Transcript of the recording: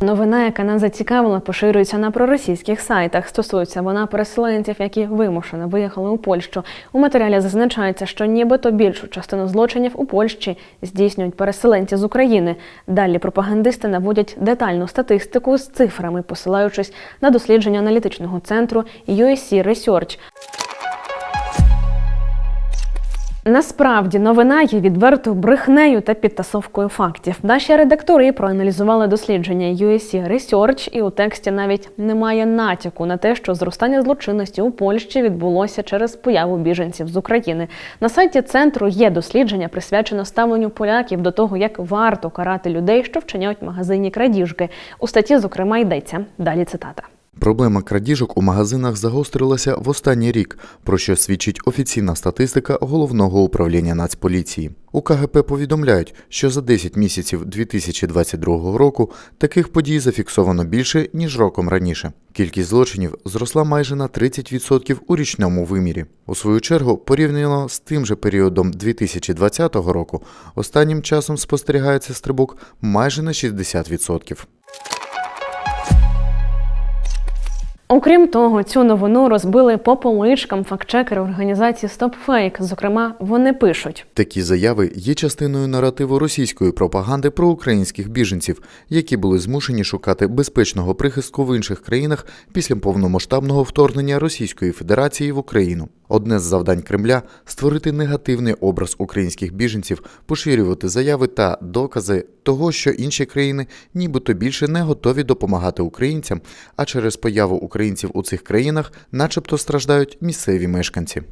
Новина, яка нас зацікавила, поширюється на проросійських сайтах. Стосується вона переселенців, які вимушено виїхали у Польщу. У матеріалі зазначається, що нібито більшу частину злочинів у Польщі здійснюють переселенці з України. Далі пропагандисти наводять детальну статистику з цифрами, посилаючись на дослідження аналітичного центру USC Research. Насправді новина є відвертою брехнею та підтасовкою фактів. Наші редактори проаналізували дослідження USC Research, і у тексті навіть немає натяку на те, що зростання злочинності у Польщі відбулося через появу біженців з України. На сайті центру є дослідження, присвячено ставленню поляків до того, як варто карати людей, що вчиняють магазинні крадіжки. У статті, зокрема, йдеться далі цитата. Проблема крадіжок у магазинах загострилася в останній рік, про що свідчить офіційна статистика головного управління Нацполіції. У КГП повідомляють, що за 10 місяців 2022 року таких подій зафіксовано більше ніж роком раніше. Кількість злочинів зросла майже на 30% у річному вимірі. У свою чергу, порівняно з тим же періодом 2020 року, останнім часом спостерігається стрибок майже на 60%. Окрім того, цю новину розбили по поличкам фактчекери організації StopFake. Зокрема, вони пишуть. Такі заяви є частиною наративу російської пропаганди про українських біженців, які були змушені шукати безпечного прихистку в інших країнах після повномасштабного вторгнення Російської Федерації в Україну. Одне з завдань Кремля створити негативний образ українських біженців, поширювати заяви та докази того, що інші країни нібито більше не готові допомагати українцям, а через появу українців у цих країнах, начебто, страждають місцеві мешканці.